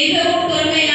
దేశభక్తులమైన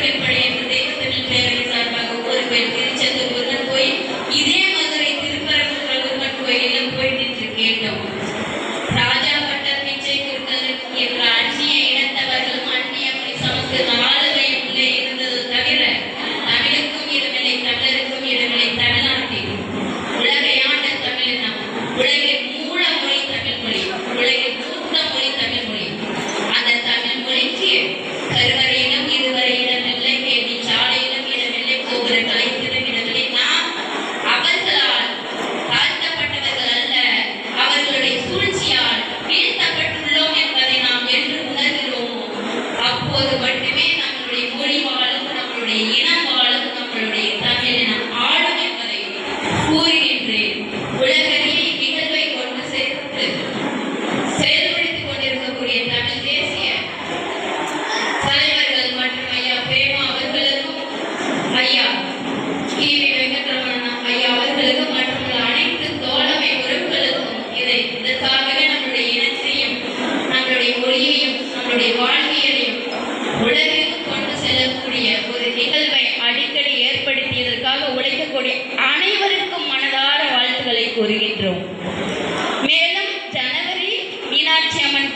அடிப்படையில்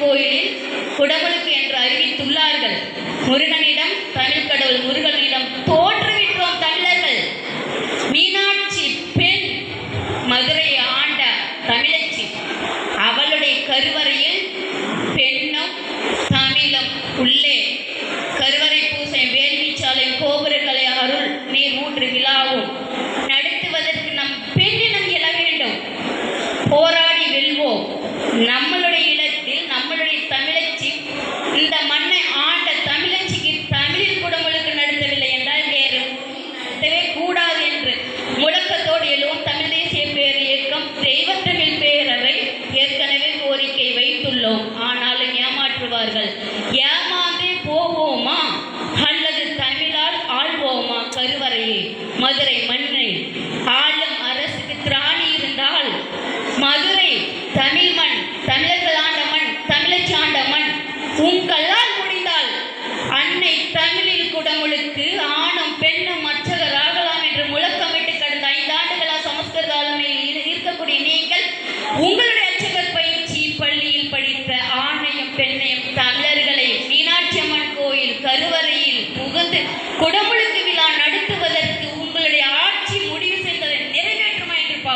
கோயிலில் குடமுழுக்கு என்று அறிவித்துள்ளார்கள். முருகனிடம் தமிழ் கடவுள் முருகனிடம் தோற்றுவிட்டோம் தமிழர்கள். மீனாட்சி பெண் மதுரை ஆண்ட தமிழச்சி அவளுடைய கருவறையில் பெண்ணும் தமிழும் உள்ளே. கருவறை பூசை வேள்விச்சாலை கோபுரங்களை அருள் நீர் ஊற்று விழாவும் நடத்துவதற்கு நம் பெண்ணினம் எழ வேண்டும். போராடி வெல்வோம். நம்ம मधुरे म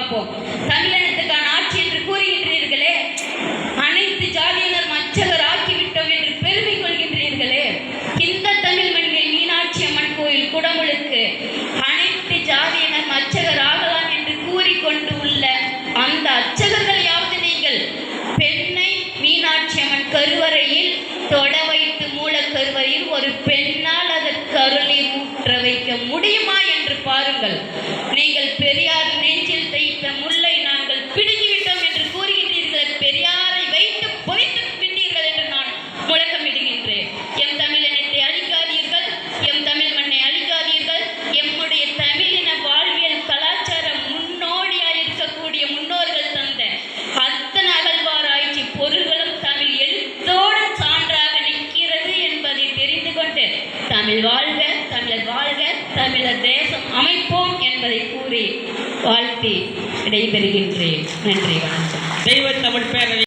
hapo வாழ்த்தி விடைபெறுகின்றேன் நன்றி வணக்கம். தெய்வ தமிழ் பேரவை